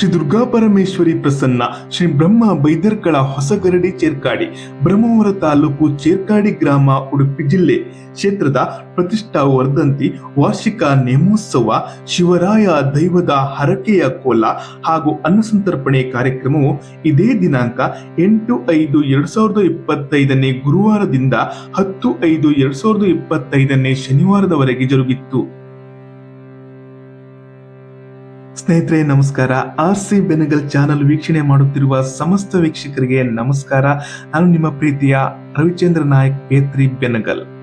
ಶ್ರೀ ದುರ್ಗಾ ಪರಮೇಶ್ವರಿ ಪ್ರಸನ್ನ, ಶ್ರೀ ಬ್ರಹ್ಮ ಬೈದರ್ಕಳ ಹೊಸಗರಡಿ ಚೇರ್ಕಾಡಿ, ಬ್ರಹ್ಮವರ ತಾಲೂಕು ಚೇರ್ಕಾಡಿ ಗ್ರಾಮ, ಉಡುಪಿ ಜಿಲ್ಲೆ. ಕ್ಷೇತ್ರದ ಪ್ರತಿಷ್ಠಾ ವರ್ಧಂತಿ, ವಾರ್ಷಿಕ ನೇಮೋತ್ಸವ, ಶಿವರಾಯ ದೈವದ ಹರಕೆಯ ಕೋಲ ಹಾಗೂ ಅನ್ನಸಂತರ್ಪಣೆ ಕಾರ್ಯಕ್ರಮವು ಇದೇ ದಿನಾಂಕ ಎಂಟು ಐದು ಎರಡ್ ಸಾವಿರದ ಇಪ್ಪತ್ತೈದನೇ ಗುರುವಾರದಿಂದ ಹತ್ತು ಐದು ಎರಡ್ ಸಾವಿರದ ಇಪ್ಪತ್ತೈದನೇ ಶನಿವಾರದವರೆಗೆ ಜರುಗಿತ್ತು. ಸ್ನೇಹಿತರೆ, ನಮಸ್ಕಾರ. ಆರ್ ಸಿ ಬೆನಗಲ್ ಚಾನಲ್ ವೀಕ್ಷಣೆ ಮಾಡುತ್ತಿರುವ ಸಮಸ್ತ ವೀಕ್ಷಕರಿಗೆ ನಮಸ್ಕಾರ. ನಾನು ನಿಮ್ಮ ಪ್ರೀತಿಯ ರವಿಚಂದ್ರ ನಾಯಕ್, ಪೇತ್ರಿ ಬೆನಗಲ್.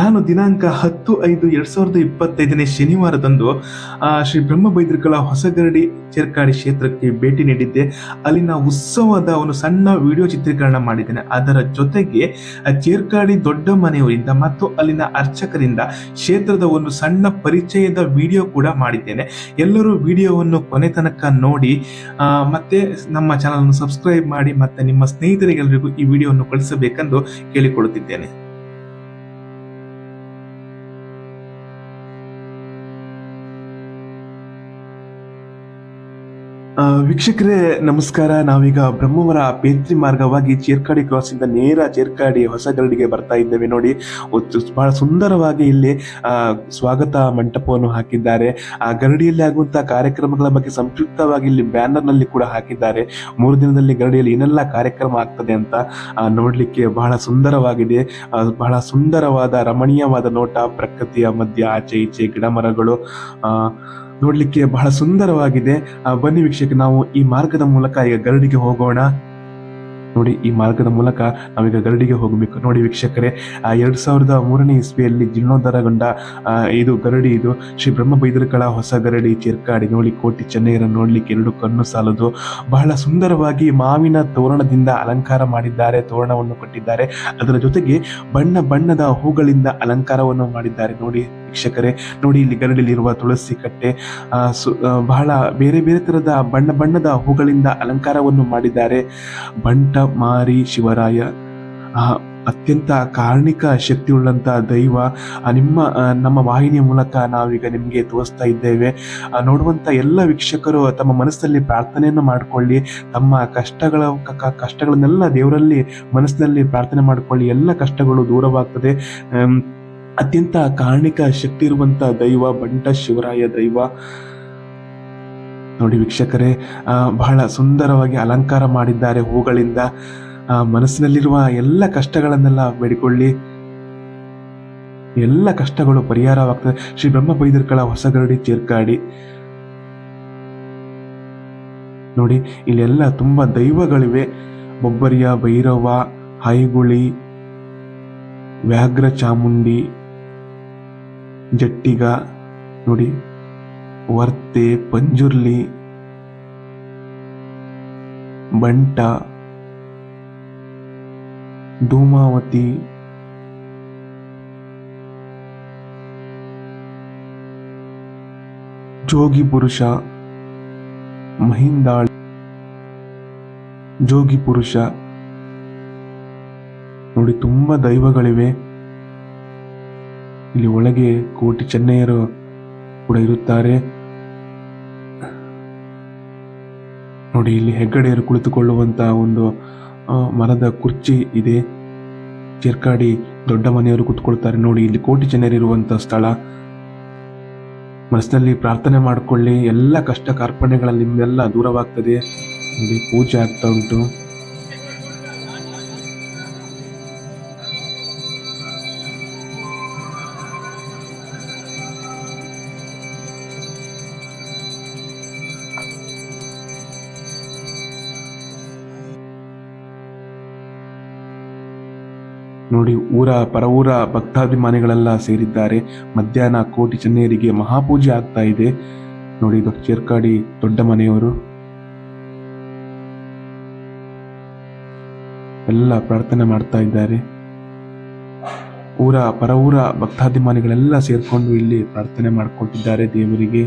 ನಾನು ದಿನಾಂಕ ಹತ್ತು ಐದು ಎರಡ್ ಸಾವಿರದ ಇಪ್ಪತ್ತೈದನೇ ಶನಿವಾರದಂದು ಶ್ರೀ ಬ್ರಹ್ಮ ಬೈದ್ರಕಳ ಹೊಸಗರಡಿ ಚೇರ್ಕಾಡಿ ಕ್ಷೇತ್ರಕ್ಕೆ ಭೇಟಿ ನೀಡಿದ್ದೆ. ಅಲ್ಲಿನ ಉತ್ಸವದ ಒಂದು ಸಣ್ಣ ವಿಡಿಯೋ ಚಿತ್ರೀಕರಣ ಮಾಡಿದ್ದೇನೆ. ಅದರ ಜೊತೆಗೆ ಚೇರ್ಕಾಡಿ ದೊಡ್ಡ ಮನೆಯವರಿಂದ ಮತ್ತು ಅಲ್ಲಿನ ಅರ್ಚಕರಿಂದ ಕ್ಷೇತ್ರದ ಒಂದು ಸಣ್ಣ ಪರಿಚಯದ ವಿಡಿಯೋ ಕೂಡ ಮಾಡಿದ್ದೇನೆ. ಎಲ್ಲರೂ ವಿಡಿಯೋವನ್ನು ಕೊನೆ ತನಕ ನೋಡಿ ಮತ್ತೆ ನಮ್ಮ ಚಾನಲ್ ಸಬ್ಸ್ಕ್ರೈಬ್ ಮಾಡಿ, ಮತ್ತೆ ನಿಮ್ಮ ಸ್ನೇಹಿತರಿಗೆಲ್ಲರಿಗೂ ಈ ವಿಡಿಯೋವನ್ನು ಕಳಿಸಬೇಕೆಂದು ಕೇಳಿಕೊಳ್ಳುತ್ತಿದ್ದೇನೆ. ವೀಕ್ಷಕರೇ, ನಮಸ್ಕಾರ. ನಾವೀಗ ಬ್ರಹ್ಮವರ ಪೇತ್ರಿ ಮಾರ್ಗವಾಗಿ ಚೇರ್ಕಾಡಿ ಕ್ರಾಸ್ ಇಂದ ನೇರ ಚೇರ್ಕಾಡಿ ಹೊಸ ಗರಡಿಗೆ ಬರ್ತಾ ಇದ್ದೇವೆ ನೋಡಿ. ಬಹಳ ಸುಂದರವಾಗಿ ಇಲ್ಲಿ ಸ್ವಾಗತ ಮಂಟಪವನ್ನು ಹಾಕಿದ್ದಾರೆ. ಆ ಗರಡಿಯಲ್ಲಿ ಆಗುವಂತಹ ಕಾರ್ಯಕ್ರಮಗಳ ಬಗ್ಗೆ ಸಂಕ್ಷಿಪ್ತವಾಗಿ ಇಲ್ಲಿ ಬ್ಯಾನರ್ನಲ್ಲಿ ಕೂಡ ಹಾಕಿದ್ದಾರೆ. ಮೂರು ದಿನದಲ್ಲಿ ಗರಡಿಯಲ್ಲಿ ಏನೆಲ್ಲ ಕಾರ್ಯಕ್ರಮ ಆಗ್ತದೆ ಅಂತ ನೋಡಲಿಕ್ಕೆ ಬಹಳ ಸುಂದರವಾಗಿದೆ. ಬಹಳ ಸುಂದರವಾದ, ರಮಣೀಯವಾದ ನೋಟ, ಪ್ರಕೃತಿಯ ಮಧ್ಯ, ಆಚೆ ಈಚೆ ಗಿಡ ಮರಗಳು ನೋಡ್ಲಿಕ್ಕೆ ಬಹಳ ಸುಂದರವಾಗಿದೆ. ಆ, ಬನ್ನಿ ವೀಕ್ಷಕ ನಾವು ಈ ಮಾರ್ಗದ ಮೂಲಕ ಈಗ ಗರಡಿಗೆ ಹೋಗೋಣ. ನೋಡಿ ಈ ಮಾರ್ಗದ ಮೂಲಕ ನಾವೀಗ ಗರಡಿಗೆ ಹೋಗಬೇಕು. ನೋಡಿ ವೀಕ್ಷಕರೇ ಆ ಎರಡ್ ಸಾವಿರದ ಮೂರನೇ ಇಸ್ವಿಯಲ್ಲಿ ಜೀರ್ಣೋದ್ಧಾರಗೊಂಡ ಇದು ಗರಡಿ ಇದು. ಶ್ರೀ ಬ್ರಹ್ಮ ಬೈದರಕಳ ಹೊಸ ಗರಡಿ ಚಿರ್ಕಾಡಿ. ನೋಡಿ ಕೋಟಿ ಚೆನ್ನೈರ ನೋಡ್ಲಿಕ್ಕೆ ಎರಡು ಕಣ್ಣು ಸಾಲದು. ಬಹಳ ಸುಂದರವಾಗಿ ಮಾವಿನ ತೋರಣದಿಂದ ಅಲಂಕಾರ ಮಾಡಿದ್ದಾರೆ ತೋರಣವನ್ನು ಕಟ್ಟಿದ್ದಾರೆ. ಅದರ ಜೊತೆಗೆ ಬಣ್ಣ ಬಣ್ಣದ ಹೂಗಳಿಂದ ಅಲಂಕಾರವನ್ನು ಮಾಡಿದ್ದಾರೆ. ನೋಡಿ ವೀಕ್ಷಕರೇ, ನೋಡಿ ಇಲ್ಲಿ ಗರಡಿಲಿರುವ ತುಳಸಿ ಕಟ್ಟೆ ಬಹಳ ಬೇರೆ ಬೇರೆ ತರದ ಬಣ್ಣ ಬಣ್ಣದ ಹೂಗಳಿಂದ ಅಲಂಕಾರವನ್ನು ಮಾಡಿದ್ದಾರೆ. ಬಂಟ ಮಾರಿ ಶಿವರಾಯ ಅತ್ಯಂತ ಕಾರಣಿಕ ಶಕ್ತಿಯುಳ್ಳಂಥ ದೈವ ನಿಮ್ಮ ನಮ್ಮ ವಾಹಿನಿಯ ಮೂಲಕ ನಾವೀಗ ನಿಮಗೆ ತೋರಿಸ್ತಾ ಇದ್ದೇವೆ. ನೋಡುವಂತ ಎಲ್ಲ ವೀಕ್ಷಕರು ತಮ್ಮ ಮನಸ್ಸಲ್ಲಿ ಪ್ರಾರ್ಥನೆಯನ್ನು ಮಾಡಿಕೊಳ್ಳಿ. ತಮ್ಮ ಕಷ್ಟಗಳ ಕಷ್ಟಗಳನ್ನೆಲ್ಲ ದೇವರಲ್ಲಿ ಮನಸ್ಸಿನಲ್ಲಿ ಪ್ರಾರ್ಥನೆ ಮಾಡಿಕೊಳ್ಳಿ. ಎಲ್ಲ ಕಷ್ಟಗಳು ದೂರವಾಗ್ತದೆ. ಅತ್ಯಂತ ಕಾರಣಿಕ ಶಕ್ತಿ ಇರುವಂತ ದೈವ, ಬಂಟ ಶಿವರಾಯ ದೈವ. ನೋಡಿ ವೀಕ್ಷಕರೇ ಬಹಳ ಸುಂದರವಾಗಿ ಅಲಂಕಾರ ಮಾಡಿದ್ದಾರೆ ಹೂಗಳಿಂದ. ಮನಸ್ಸಿನಲ್ಲಿರುವ ಎಲ್ಲ ಕಷ್ಟಗಳನ್ನೆಲ್ಲ ಬೇಡಿಕೊಳ್ಳಿ. ಎಲ್ಲ ಕಷ್ಟಗಳು ಪರಿಹಾರವಾಗ್ತದೆ. ಶ್ರೀ ಬ್ರಹ್ಮ ಬೈದರ್ಕಳ ಹೊಸಗರಡಿ ಚೇರ್ಕಾಡಿ. ನೋಡಿ, ಇಲ್ಲೆಲ್ಲ ತುಂಬಾ ದೈವಗಳಿವೆ. ಬೊಬ್ಬರಿಯ, ಭೈರವ ಹೈಗುಳಿ ವ್ಯಾಘ್ರ ಚಾಮುಂಡಿ. ಜಟ್ಟಿಗ ನೋಡಿ ವರ್ತೆ ಪಂಜುರ್ಲಿ ಬಂಟ ಧೂಮಾವತಿ ಜೋಗಿ ಪುರುಷ ಮಹಿಂದಾಳ್ ಜೋಗಿ ಪುರುಷ. ನೋಡಿ ತುಂಬಾ ದೈವಗಳಿವೆ. ಇಲ್ಲಿ ಒಳಗೆ ಕೋಟಿ ಚೆನ್ನೈಯರು ಕೂಡ ಇರುತ್ತಾರೆ. ನೋಡಿ, ಇಲ್ಲಿ ಹೆಗ್ಗಡೆಯರು ಕುಳಿತುಕೊಳ್ಳುವಂತಹ ಒಂದು ಮರದ ಕುರ್ಚಿ ಇದೆ. ಚೇರ್ಕಾಡಿ ದೊಡ್ಡ ಮನೆಯವರು ಕುತ್ಕೊಳ್ತಾರೆ. ನೋಡಿ, ಇಲ್ಲಿ ಕೋಟಿ ಜನರಿರುವಂತಹ ಸ್ಥಳ. ಮನಸ್ಸಿನಲ್ಲಿ ಪ್ರಾರ್ಥನೆ ಮಾಡಿಕೊಳ್ಳಿ. ಎಲ್ಲ ಕಷ್ಟ ಕಾರ್ಪಣ್ಯಗಳಲ್ಲಿ ನಿಮ್ಮೆಲ್ಲ ದೂರವಾಗ್ತದೆ. ಇಲ್ಲಿ ಪೂಜೆ ಆಗ್ತಾ ಉಂಟು. ನೋಡಿ ಊರ ಪರವೂರ ಭಕ್ತಾಭಿಮಾನಿಗಳೆಲ್ಲ ಸೇರಿದ್ದಾರೆ. ಮಧ್ಯಾಹ್ನ ಕೋಟಿ ಚೆನ್ನೇರಿಗೆ ಮಹಾಪೂಜೆ ಆಗ್ತಾ ಇದೆ. ನೋಡಿ ಇದು ಚೇರ್ಕಾಡಿ ದೊಡ್ಡ ಮನೆಯವರು ಎಲ್ಲ ಪ್ರಾರ್ಥನೆ ಮಾಡ್ತಾ ಇದ್ದಾರೆ. ಊರ ಪರವೂರ ಭಕ್ತಾಭಿಮಾನಿಗಳೆಲ್ಲ ಸೇರ್ಕೊಂಡು ಇಲ್ಲಿ ಪ್ರಾರ್ಥನೆ ಮಾಡ್ಕೊಟ್ಟಿದ್ದಾರೆ ದೇವರಿಗೆ.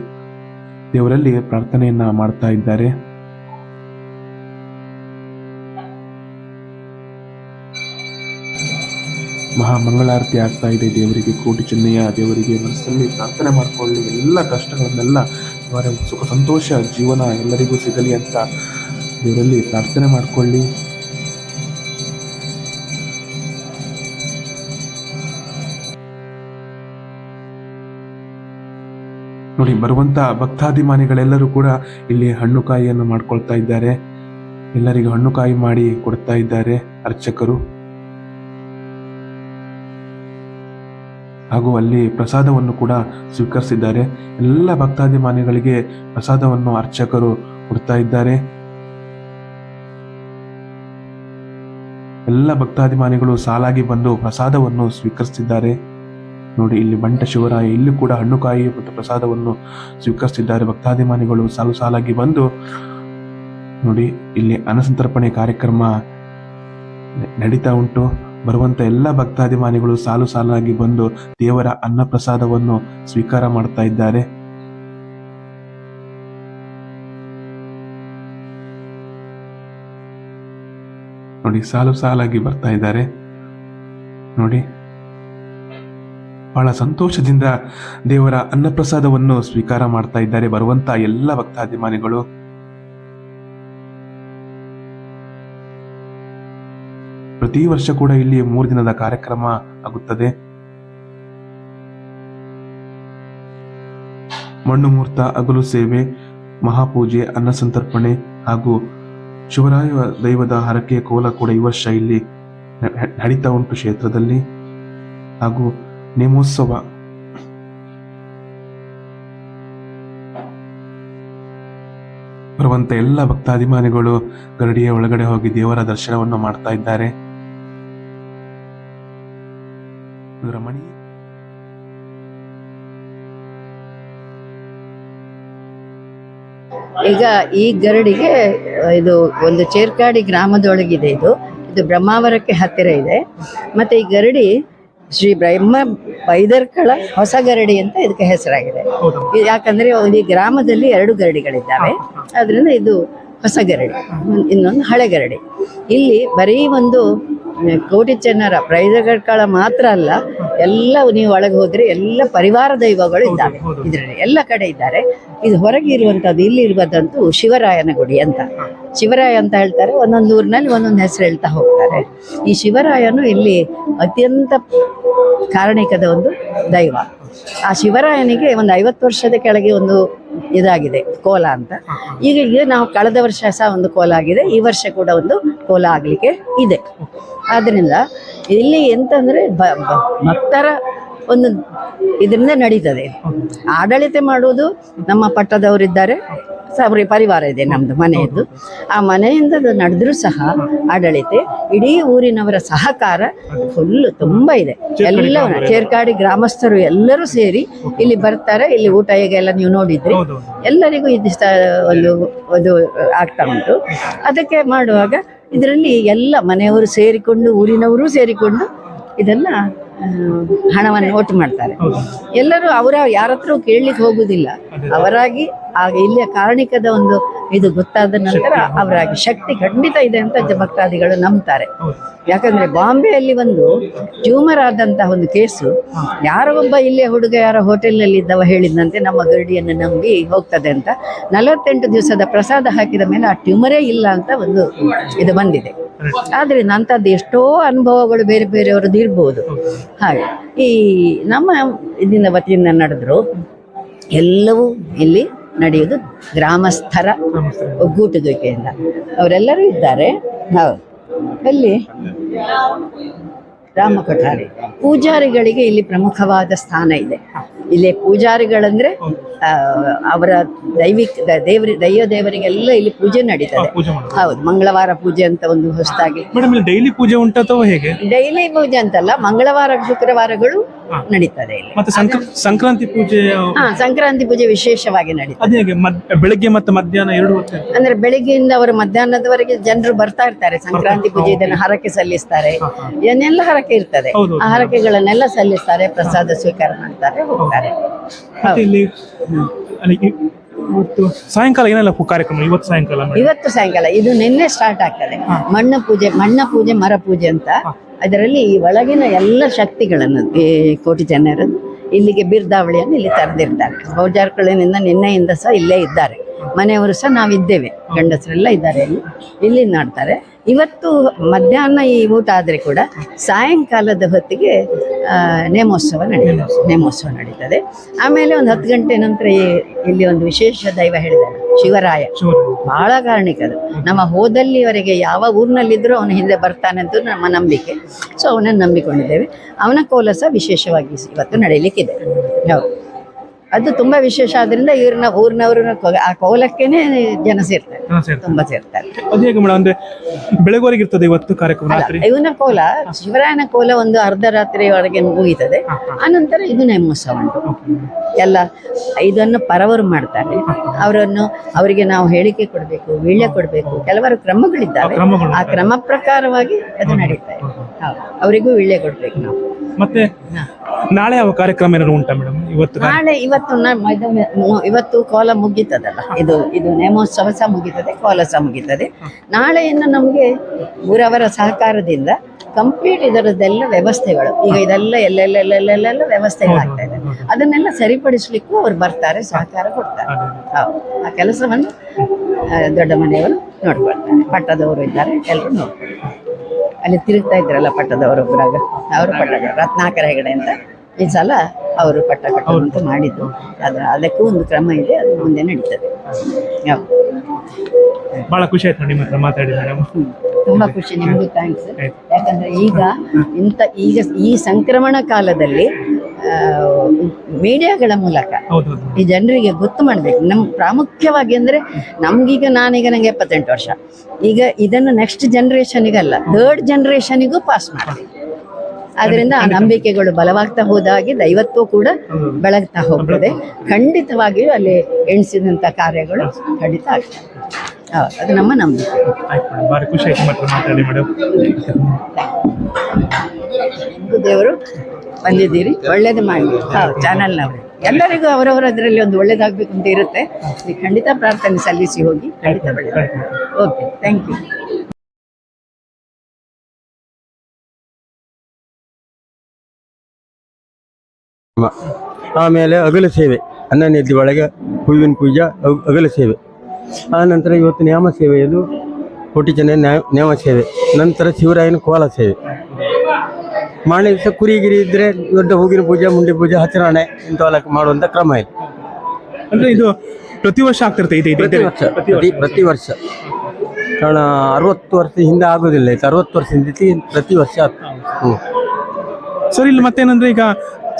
ದೇವರಲ್ಲಿ ಪ್ರಾರ್ಥನೆಯನ್ನ ಮಾಡ್ತಾ ಇದ್ದಾರೆ. ಮಹಾ ಮಂಗಳಾರತಿ ಆಗ್ತಾ ಇದೆ. ದೇವರಿಗೆ ಕೋಟಿ ಚಿಹ್ನೆಯ ದೇವರಿಗೆ ಮನಸ್ಸಲ್ಲಿ ಪ್ರಾರ್ಥನೆ ಮಾಡ್ಕೊಳ್ಳಿ. ಎಲ್ಲ ಕಷ್ಟಗಳನ್ನೆಲ್ಲ ಅವರ ಸುಖ, ಸಂತೋಷ, ಜೀವನ ಎಲ್ಲರಿಗೂ ಸಿಗಲಿ ಅಂತ ದೇವರಲ್ಲಿ ಪ್ರಾರ್ಥನೆ ಮಾಡಿಕೊಳ್ಳಿ. ನೋಡಿ, ಬರುವಂತ ಭಕ್ತಾಭಿಮಾನಿಗಳೆಲ್ಲರೂ ಕೂಡ ಇಲ್ಲಿ ಹಣ್ಣು ಕಾಯಿಯನ್ನು ಮಾಡ್ಕೊಳ್ತಾ ಇದ್ದಾರೆ. ಎಲ್ಲರಿಗೂ ಹಣ್ಣು ಕಾಯಿ ಮಾಡಿ ಕೊಡ್ತಾ ಇದ್ದಾರೆ ಅರ್ಚಕರು. ಹಾಗೂ ಅಲ್ಲಿ ಪ್ರಸಾದವನ್ನು ಕೂಡ ಸ್ವೀಕರಿಸಿದ್ದಾರೆ. ಎಲ್ಲ ಭಕ್ತಾಭಿಮಾನಿಗಳಿಗೆ ಪ್ರಸಾದವನ್ನು ಅರ್ಚಕರು ಕೊಡ್ತಾ ಇದ್ದಾರೆ. ಎಲ್ಲ ಭಕ್ತಾಭಿಮಾನಿಗಳು ಸಾಲಾಗಿ ಬಂದು ಪ್ರಸಾದವನ್ನು ಸ್ವೀಕರಿಸಿದ್ದಾರೆ. ನೋಡಿ, ಇಲ್ಲಿ ಬಂಟ ಶಿವರಾಯ, ಇಲ್ಲಿ ಕೂಡ ಹಣ್ಣುಕಾಯಿ ಮತ್ತು ಪ್ರಸಾದವನ್ನು ಸ್ವೀಕರಿಸಿದ್ದಾರೆ. ಭಕ್ತಾಭಿಮಾನಿಗಳು ಸಾಲು ಸಾಲಾಗಿ ಬಂದು ನೋಡಿ, ಇಲ್ಲಿ ಅನಸಂತರ್ಪಣೆ ಕಾರ್ಯಕ್ರಮ ನಡೀತಾ ಉಂಟು. ಬರುವಂತ ಎಲ್ಲ ಭಕ್ತಾಭಿಮಾನಿಗಳು ಸಾಲು ಸಾಲಾಗಿ ಬಂದು ದೇವರ ಅನ್ನಪ್ರಸಾದವನ್ನು ಸ್ವೀಕಾರ ಮಾಡ್ತಾ ಇದ್ದಾರೆ. ನೋಡಿ, ಸಾಲು ಸಾಲಾಗಿ ಬರ್ತಾ ಇದ್ದಾರೆ. ನೋಡಿ, ಬಹಳ ಸಂತೋಷದಿಂದ ದೇವರ ಅನ್ನಪ್ರಸಾದವನ್ನು ಸ್ವೀಕಾರ ಮಾಡ್ತಾ ಇದ್ದಾರೆ ಬರುವಂತ ಎಲ್ಲ ಭಕ್ತಾಭಿಮಾನಿಗಳು. ಪ್ರತಿ ವರ್ಷ ಕೂಡ ಇಲ್ಲಿ ಮೂರು ದಿನದ ಕಾರ್ಯಕ್ರಮ ಆಗುತ್ತದೆ. ಮಣ್ಣು ಮುಹೂರ್ತ, ಅಗಲು ಸೇವೆ, ಮಹಾಪೂಜೆ ಅನ್ನಸಂತರ್ಪಣೆ ಹಾಗೂ ಶಿವರಾಯ ದೈವದ ಹರಕೆ ಕೋಲ ಕೂಡ ಈ ವರ್ಷ ಇಲ್ಲಿ ನಡೀತಾ ಉಂಟು ಕ್ಷೇತ್ರದಲ್ಲಿ. ಹಾಗೂ ನೇಮೋತ್ಸವ. ಬರುವಂತ ಎಲ್ಲ ಭಕ್ತಾಭಿಮಾನಿಗಳು ಗರಡಿಯ ಒಳಗಡೆ ಹೋಗಿ ದೇವರ ದರ್ಶನವನ್ನು ಮಾಡ್ತಾ ಇದ್ದಾರೆ. ಇದು ರಮಣೀಯ ಈಗ ಈ ಗರಡಿಗೆ ಇದು ಒಂದು ಚೇರ್ಕಾಡಿ ಗ್ರಾಮದೊಳಗಿದೆ ಇದು. ಇದು ಬ್ರಹ್ಮಾವರಕ್ಕೆ ಹತ್ತಿರ ಇದೆ. ಮತ್ತೆ ಈ ಗರಡಿ ಶ್ರೀ ಬ್ರಹ್ಮ ಬೈದರ್ಕಳ ಹೊಸ ಗರಡಿ ಅಂತ ಇದಕ್ಕೆ ಹೆಸರಾಗಿದೆ. ಯಾಕಂದ್ರೆ ಈ ಗ್ರಾಮದಲ್ಲಿ ಎರಡು ಗರಡಿಗಳಿದ್ದಾವೆ. ಅದರಿಂದ ಇದು ಹೊಸ ಗರಡಿ ಇನ್ನೊಂದು ಹಳೆ ಗರಡಿ. ಇಲ್ಲಿ ಬರೀ ಒಂದು ಕೋಟಿ ಚೆನ್ನರ ಪ್ರೈಜಗಳ ಮಾತ್ರ ಅಲ್ಲ ಎಲ್ಲ ನೀವು ಒಳಗೆ ಹೋದರೆ ಎಲ್ಲ ಪರಿವಾರ ದೈವಗಳು ಇದ್ದಾವೆ ಇದರಲ್ಲಿ ಎಲ್ಲ ಕಡೆ ಇದ್ದಾರೆ. ಇದು ಹೊರಗೆ ಇರುವಂತದ್ದು ಇಲ್ಲಿ ಇರುವುದಂತೂ ಶಿವರಾಯನ ಗುಡಿ ಅಂತ. ಶಿವರಾಯ ಅಂತ ಹೇಳ್ತಾರೆ ಒಂದೊಂದು ಊರಿನಲ್ಲಿ ಒಂದೊಂದು ಹೆಸರು ಹೇಳ್ತಾ ಹೋಗ್ತಾರೆ. ಈ ಶಿವರಾಯನು ಇಲ್ಲಿ ಅತ್ಯಂತ ಕಾರಣಿಕದ ಒಂದು ದೈವ. ಆ ಶಿವರಾಯನಿಗೆ ಒಂದು ಐವತ್ತು ವರ್ಷದ ಕೆಳಗೆ ಒಂದು ಇದಾಗಿದೆ, ಕೋಲ ಅಂತ. ಈಗ ಈಗ ನಾವು ಕಳೆದ ವರ್ಷ ಸಹ ಒಂದು ಕೋಲ ಆಗಿದೆ, ಈ ವರ್ಷ ಕೂಡ ಒಂದು ಕೋಲ ಆಗಲಿಕ್ಕೆ ಇದೆ. ಆದ್ದರಿಂದ ಇಲ್ಲಿ ಎಂತಂದರೆ ಭಕ್ತರ ಒಂದು ಇದರಿಂದ ನಡೀತದೆ. ಆಡಳಿತ ಮಾಡುವುದು ನಮ್ಮ ಪಟ್ಟದವರಿದ್ದಾರೆ. ಸಬರಿ ಪರಿವಾರ ಇದೆ ನಮ್ಮದು ಮನೆಯದ್ದು. ಆ ಮನೆಯಿಂದ ನಡೆದ್ರೂ ಸಹ ಆಡಳಿತ ಇಡೀ ಊರಿನವರ ಸಹಕಾರ ಫುಲ್ ತುಂಬಾ ಇದೆ. ಎಲ್ಲ ಚೇರ್ಕಾಡಿ ಗ್ರಾಮಸ್ಥರು ಎಲ್ಲರೂ ಸೇರಿ ಇಲ್ಲಿ ಬರ್ತಾರೆ. ಇಲ್ಲಿ ಊಟ ಹೇಗೆಲ್ಲ ನೀವು ನೋಡಿದ್ರಿ. ಎಲ್ಲರಿಗೂ ಇದು ಸ- ಒಂದು ಒಂದು ಆಗ್ತಾ ಉಂಟು. ಅದಕ್ಕೆ ಮಾಡುವಾಗ ಇದರಲ್ಲಿ ಎಲ್ಲ ಮನೆಯವರು ಸೇರಿಕೊಂಡು ಊರಿನವರು ಸೇರಿಕೊಂಡು ಇದನ್ನ ಆ, ಹಣವನ್ನು ಒಟ್ಟು ಮಾಡ್ತಾರೆ. ಎಲ್ಲರೂ ಅವರ ಯಾರ ಹತ್ರ ಕೇಳಲಿಕ್ಕೆ ಹೋಗುದಿಲ್ಲ ಅವರಾಗಿ ಆಗ ಇಲ್ಲಿಯ ಕಾರಣಿಕದ ಒಂದು ಇದು ಗೊತ್ತಾದ ನಂತರ ಅವರ ಶಕ್ತಿ ಖಂಡಿತ ಇದೆ ಅಂತ ಭಕ್ತಾದಿಗಳು ನಂಬ್ತಾರೆ. ಯಾಕಂದ್ರೆ ಬಾಂಬೆಯಲ್ಲಿ ಒಂದು ಟ್ಯೂಮರ್ ಆದಂತಹ ಒಂದು ಕೇಸು ಯಾರೋ ಒಬ್ಬ ಇಲ್ಲಿಯ ಹುಡುಗ ಯಾರೋ ಹೋಟೆಲ್ನಲ್ಲಿ ಇದ್ದವ ಹೇಳಿದಂತೆ ನಮ್ಮ ಗರಡಿಯನ್ನು ನಂಬಿ ಹೋಗ್ತದೆ ಅಂತ ನಲವತ್ತೆಂಟು ದಿವಸದ ಪ್ರಸಾದ ಹಾಕಿದ ಮೇಲೆ ಆ ಟ್ಯೂಮರೇ ಇಲ್ಲ ಅಂತ ಒಂದು ಇದು ಬಂದಿದೆ. ಆದ್ರೆ ನಂತದ್ದು ಎಷ್ಟೋ ಅನುಭವಗಳು ಬೇರೆ ಬೇರೆಯವರದ್ದು ಇರ್ಬೋದು ಹಾಗೆ ಈ ನಮ್ಮ ಇದರಿಂದ ವತಿಯಿಂದ ನಡೆದ್ರು ಎಲ್ಲವೂ ಇಲ್ಲಿ ನಡೆಯುವುದು ಗ್ರಾಮಸ್ಥರ ಒಗ್ಗೂಟುವಿಕೆಯಿಂದ. ಅವರೆಲ್ಲರೂ ಇದ್ದಾರೆ. ಹೌದು. ಅಲ್ಲಿ ರಾಮ ಕೊಠಾರಿ ಪೂಜಾರಿಗಳಿಗೆ ಇಲ್ಲಿ ಪ್ರಮುಖವಾದ ಸ್ಥಾನ ಇದೆ. ಇಲ್ಲಿ ಪೂಜಾರಿಗಳಂದ್ರೆ ಅವರ ದೈವಿಕ ದೇವರಿ ದೈವ ದೇವರಿಗೆಲ್ಲ ಇಲ್ಲಿ ಪೂಜೆ ನಡೀತದೆ. ಹೌದು ಮಂಗಳವಾರ ಪೂಜೆ ಅಂತ ಒಂದು ಹೊಸದಾಗಿ. ಡೈಲಿ ಪೂಜೆ ಉಂಟು ಹೇಗೆ? ಡೈಲಿ ಪೂಜೆ ಅಂತಲ್ಲ ಮಂಗಳವಾರ ಶುಕ್ರವಾರಗಳು. ನಡೀತದೆ ಇಲ್ಲಿ. ಮತ್ತೆ ಸಂಕ್ರಾಂತಿ ಪೂಜೆ ಹಾ ಸಂಕ್ರಾಂತಿ ಪೂಜೆ ವಿಶೇಷವಾಗಿ ನಡೀತದೆ. ಬೆಳಿಗ್ಗೆ ಮತ್ತೆ ಮಧ್ಯಾಹ್ನ ಎರಡು ಅಂದ್ರೆ ಬೆಳಿಗ್ಗೆಯಿಂದ ಅವರು ಮಧ್ಯಾಹ್ನದವರೆಗೆ ಜನರು ಬರ್ತಾ ಇರ್ತಾರೆ ಸಂಕ್ರಾಂತಿ ಪೂಜೆ ಇದನ್ನು ಹರಕೆ ಸಲ್ಲಿಸ್ತಾರೆ. ಇದನ್ನೆಲ್ಲ ಹರಕೆ ಇರ್ತದೆ. ಹೌದು. ಆ ಹರಕೆಗಳನ್ನೆಲ್ಲ ಸಲ್ಲಿಸ್ತಾರೆ ಪ್ರಸಾದ ಸ್ವೀಕಾರ ಮಾಡ್ತಾರೆ ಹೋಗ್ತಾರೆ. ಮತ್ತೆ ಇಲ್ಲಿ ಅಲ್ಲಿ ಇ- ಇವತ್ತು ಸಾಯಂಕಾಲ ಏನೆಲ್ಲ ಕಾರ್ಯಕ್ರಮ ಇವತ್ತು ಸಾಯಂಕಾಲ ಮೇಡಮ್? ಇವತ್ತು ಸಾಯಂಕಾಲ ಇದು ನಿನ್ನೆ ಸ್ಟಾರ್ಟ್ ಆಗ್ತದೆ. ಮಣ್ಣು ಪೂಜೆ ಮಣ್ಣ ಪೂಜೆ ಮರ ಪೂಜೆ ಅಂತ. ಅದರಲ್ಲಿ ಈ ಒಳಗಿನ ಎಲ್ಲ ಶಕ್ತಿಗಳನ್ನು ಈ ಕೋಟಿ ಜನರು ಇಲ್ಲಿಗೆ ಬಿರ್ದಾವಳಿಯನ್ನು ಇಲ್ಲಿ ತರೆದಿರ್ತಾರೆ. ಬೌಜಾರ್ಕಳಿನಿಂದ ನಿನ್ನೆಯಿಂದ ಸಹ ಇಲ್ಲೇ ಇದ್ದಾರೆ. ಮನೆಯವರು ಸಹ ನಾವಿದ್ದೇವೆ. ಗಂಡಸರೆಲ್ಲ ಇದ್ದಾರೆ ಇಲ್ಲಿ. ಇಲ್ಲಿ ಮಾಡ್ತಾರೆ. ಇವತ್ತು ಮಧ್ಯಾಹ್ನ ಈ ಊಟ ಆದರೆ ಕೂಡ ಸಾಯಂಕಾಲದ ಹೊತ್ತಿಗೆ ನೇಮೋತ್ಸವ ನಡೀತದೆ. ನೇಮೋತ್ಸವ ನಡೀತದೆ. ಆಮೇಲೆ ಒಂದು ಹತ್ತು ಗಂಟೆ ನಂತರ ಇಲ್ಲಿ ಒಂದು ವಿಶೇಷ ದೈವ ಹೇಳಿದ್ದಾರೆ ಶಿವರಾಯ. ಬಹಳ ಕಾರಣಿಕರು ನಮ್ಮ ಹೋದಲ್ಲಿವರೆಗೆ ಯಾವ ಊರಿನಲ್ಲಿದ್ದರೂ ಅವನ ಹಿಂದೆ ಬರ್ತಾನೆ ಅಂತ ನಮ್ಮ ನಂಬಿಕೆ. ಸೊ ಅವನನ್ನು ನಂಬಿಕೊಂಡಿದ್ದೇವೆ. ಅವನ ಕೋಲಸ ವಿಶೇಷವಾಗಿ ಇವತ್ತು ನಡೀಲಿಕ್ಕಿದೆ. ಹೌದು. ಅದು ತುಂಬಾ ವಿಶೇಷ. ಆದ್ರಿಂದ ಇವ್ರನ್ನ ಊರಿನವರು ಆ ಕೋಲಕ್ಕೇನೆ ಜನ ಸೇರ್ತಾರೆ. ತುಂಬಾ ಸೇರ್ತಾರೆ. ಅದು ಹೇಗೆ ಮೇಡಮ್ ಅಂದ್ರೆ ಬೆಳಗುವರೆಗೆ ಇರ್ತದೆ ಇವತ್ತು ಕಾರ್ಯಕ್ರಮ ರಾತ್ರಿ? ಇವನ ಕೋಲ ಶಿವರಾಯನ ಕೋಲ ಒಂದು ಅರ್ಧ ರಾತ್ರಿವರೆಗೆ ಮುಗಿತದೆ ಆನಂತರ ಇದು ನೇಮೋತ್ಸವ ಉಂಟು. ಎಲ್ಲ ಇದನ್ನು ಪರವರು ಮಾಡ್ತಾರೆ. ಅವರನ್ನು ಅವರಿಗೆ ನಾವು ಹೇಳಿಕೆ ಕೊಡಬೇಕು ವೀಳ್ಯ ಕೊಡಬೇಕು. ಕೆಲವರು ಕ್ರಮಗಳಿದ್ದಾವೆ. ಕ್ರಮಗಳು ಆ ಕ್ರಮ ಪ್ರಕಾರವಾಗಿ ಅದು ನಡೀತಾ ಇದೆ. ಹೌದು. ಅವರಿಗೂ ವೀಳ್ಯ ಕೊಡ್ಬೇಕು ನಾವು. ಮತ್ತೆ ನಾಳೆ ಯಾವ ಕಾರ್ಯಕ್ರಮ ಏನಾದ್ರು ಉಂಟಾ ಮೇಡಮ್ ಇವತ್ತು ನಾಳೆ. ಇವತ್ತು ಇವತ್ತು ಕೋಲ ಮುಗೀತದಲ್ಲ. ಇದು ಇದು ನೇಮೋತ್ಸವ ಸಹ ಮುಗೀತದೆ ಕೋಲ ಸಹ ಮುಗೀತದೆ ನಾಳೆಯಿಂದ ನಮಗೆ ಊರವರ ಸಹಕಾರದಿಂದ ಕಂಪ್ಲೀಟ್ ಇದರದ್ದೆಲ್ಲ ವ್ಯವಸ್ಥೆಗಳು. ಈಗ ಇದೆಲ್ಲ ಎಲ್ಲೆಲ್ಲೆಲ್ಲೆಲ್ಲೆಲ್ಲ ವ್ಯವಸ್ಥೆಗಳಾಗ್ತಾ ಇದೆ. ಅದನ್ನೆಲ್ಲ ಸರಿಪಡಿಸ್ಲಿಕ್ಕೂ ಅವ್ರು ಬರ್ತಾರೆ ಸಹಕಾರ ಕೊಡ್ತಾರೆ. ಹೌದು. ಆ ಕೆಲಸವನ್ನು ದೊಡ್ಡ ಮನೆಯವರು ನೋಡ್ಕೊಳ್ತಾರೆ. ಪಟ್ಟದವರು ಇದ್ದಾರೆ ಎಲ್ಲರೂ ನೋಡ್ಕೊಳ್ತಾರೆ. ಅಲ್ಲಿ ತಿರುಗ್ತಾ ಇದ್ರಲ್ಲ ಪಟ್ಟದವರು ಒಬ್ಬರಾಗ ಅವರು ಪಟ್ಟದವರು ರತ್ನಾಕರ ಹೆಗಡೆ ಅಂತ. ಈ ಸಲ ಅವರು ಪಟ್ಟ ಅಂತ ಮಾಡಿದ್ದು. ಅದರ ಅದಕ್ಕೂ ಒಂದು ಕ್ರಮ ಇದೆ ಅದು ಮುಂದೆ ನಡೀತದೆ. ಬಹಳ ಖುಷಿ ಆಯ್ತು ನೋಡಿ ನಿಮ್ಮ ಹತ್ರ ಮಾತಾಡಿ ಮೇಡಮ್ ತುಂಬಾ ಖುಷಿ ನಿಮಗೆ ಥ್ಯಾಂಕ್ಸ್ ಯಾಕಂದ್ರೆ ಈಗ ಇಂಥ ಈಗ ಈ ಸಂಕ್ರಮಣ ಕಾಲದಲ್ಲಿ ಮೀಡಿಯಾಗಳ ಮೂಲಕ ಈ ಜನರಿಗೆ ಗೊತ್ತು ಮಾಡಬೇಕು. ನಮ್ಮ ಪ್ರಾಮುಖ್ಯವಾಗಿ ಅಂದರೆ ನಮ್ಗೀಗ ನಾನೀಗ ನನಗೆ ಎಪ್ಪತ್ತೆಂಟು ವರ್ಷ. ಈಗ ಇದನ್ನು ನೆಕ್ಸ್ಟ್ ಜನ್ರೇಷನಿಗಲ್ಲ ಥರ್ಡ್ ಜನ್ರೇಷನಿಗೂ ಪಾಸ್ ಮಾಡಬೇಕು. ಅದರಿಂದ ಆ ನಂಬಿಕೆಗಳು ಬಲವಾಗ್ತಾ ಹೋದಾಗೆ ದೈವತ್ವ ಕೂಡ ಬೆಳಗ್ತಾ ಹೋಗ್ತದೆ. ಖಂಡಿತವಾಗಿಯೂ ಅಲ್ಲಿ ಎಣಿಸಿದಂತ ಕಾರ್ಯಗಳು ಖಂಡಿತ ಆಗ್ತವೆ. ಹೌದು ಅದು ನಮ್ಮ ನಂಬಿಕೆ. ಆಯ್ತು ಮೇಡಮ್ ಭಾರಿ ಖುಷಿ ಆಯ್ತು ನಿಮ್ಮ ಹತ್ರ ಮಾತಾಡಿ ಮೇಡಮ್. ದೇವರು ಬಂದಿದ್ದೀರಿ. ಒಳ್ಳೇದು ಮಾಡಿ. ಹೌದು ಚಾನಲ್ನವರು. ಎಲ್ಲರಿಗೂ ಅವರವರ ಅದರಲ್ಲಿ ಒಂದು ಒಳ್ಳೇದಾಗಬೇಕು ಅಂತ ಇರುತ್ತೆ. ಖಂಡಿತ ಪ್ರಾರ್ಥನೆ ಸಲ್ಲಿಸಿ ಹೋಗಿ. ಖಂಡಿತ ಒಳ್ಳೇದು ಓಕೆ ಥ್ಯಾಂಕ್ ಯು. ಆಮೇಲೆ ಅಗಲ ಸೇವೆ ಹನ್ನೊಂದು ಒಳಗೆ ಹೂವಿನ ಪೂಜೆ ಅಗ್- ಅಗಲ ಸೇವೆ. ಆ ನಂತರ ಇವತ್ತು ಸೇವೆ ಸೇವೆಯದು ಕೋಟಿ ಜನ ನ್ಯಾಮ ಸೇವೆ. ನಂತರ ಶಿವರಾಯನ ಕೋಲ ಸೇವೆ. ಮಾರನೇ ದಿವಸ ಕುರಿಗಿರಿ ಇದ್ರೆ ದೊಡ್ಡ ಹೂವಿನ ಪೂಜೆ ಮುಂಡಿ ಪೂಜೆ ಹಚ್ಚರಣೆ ಇಂಥವೆಲ್ಲ ಮಾಡುವಂಥ ಕ್ರಮ ಇದೆ. ಅಂದ್ರೆ ಇದು ಪ್ರತಿ ವರ್ಷ ಆಗ್ತಿರ್ತೈತೆ ಇದು ಇದು- ಪ್ರತಿ ವರ್ಷ ಪ್ರತಿ ಪ್ರತಿ ವರ್ಷ. ಕಾರಣ ಅರವತ್ತು ವರ್ಷ ಹಿಂದೆ ಆಗೋದಿಲ್ಲ ಇದು ಅರವತ್ತು ವರ್ಷ ಹಿಂದೆ ಪ್ರತಿ ವರ್ಷ ಆಗ್ತದೆ. ಹ್ಞೂ ಸರ್ ಇಲ್ಲಿ ಮತ್ತೇನಂದ್ರೆ ಈಗ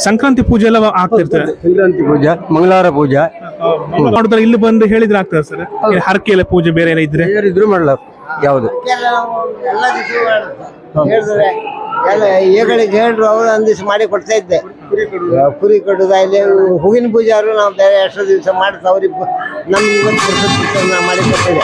ಸಂಕ್ರಾಂತಿ ಪೂಜೆ ಎಲ್ಲ ಆಗ್ತಿರ್ತಾರೆ ಸಂಕ್ರಾಂತಿ ಪೂಜೆ ಮಂಗಳವಾರ ಪೂಜೆ. ನೋಡಿದ್ರೆ ಇಲ್ಲಿ ಬಂದು ಹೇಳಿದ್ರೆ ಆಗ್ತದೆ ಸರ್. ಹರಕೆ ಎಲ್ಲ ಪೂಜೆ ಬೇರೆ ಎಲ್ಲ ಇದ್ರೆ? ಇದ್ರು ಮಾಡಲ್ಲ ಯಾವುದು? ಹೇಳಿದ್ರೆ ಎಲ್ಲ ಏಗಳಿಗೆ ಹೇಳ್ರು ಅವರು ಅಂದಿಸ್ ಮಾಡಿ ಕೊಡ್ತಾ ಇದ್ದೆ ಕುರಿ ಕಟ್ಟುದ ಇಲ್ಲಿ ಹೂವಿನ ಪೂಜೆ ಅವರು ನಾವು ಬೇರೆ ಎಷ್ಟೋ ದಿವಸ ಮಾಡ್ತಾ ಅವ್ರಿಗೆ ನಮ್ಗೆ ಮಾಡಿ ಕೊಡ್ತೇವೆ.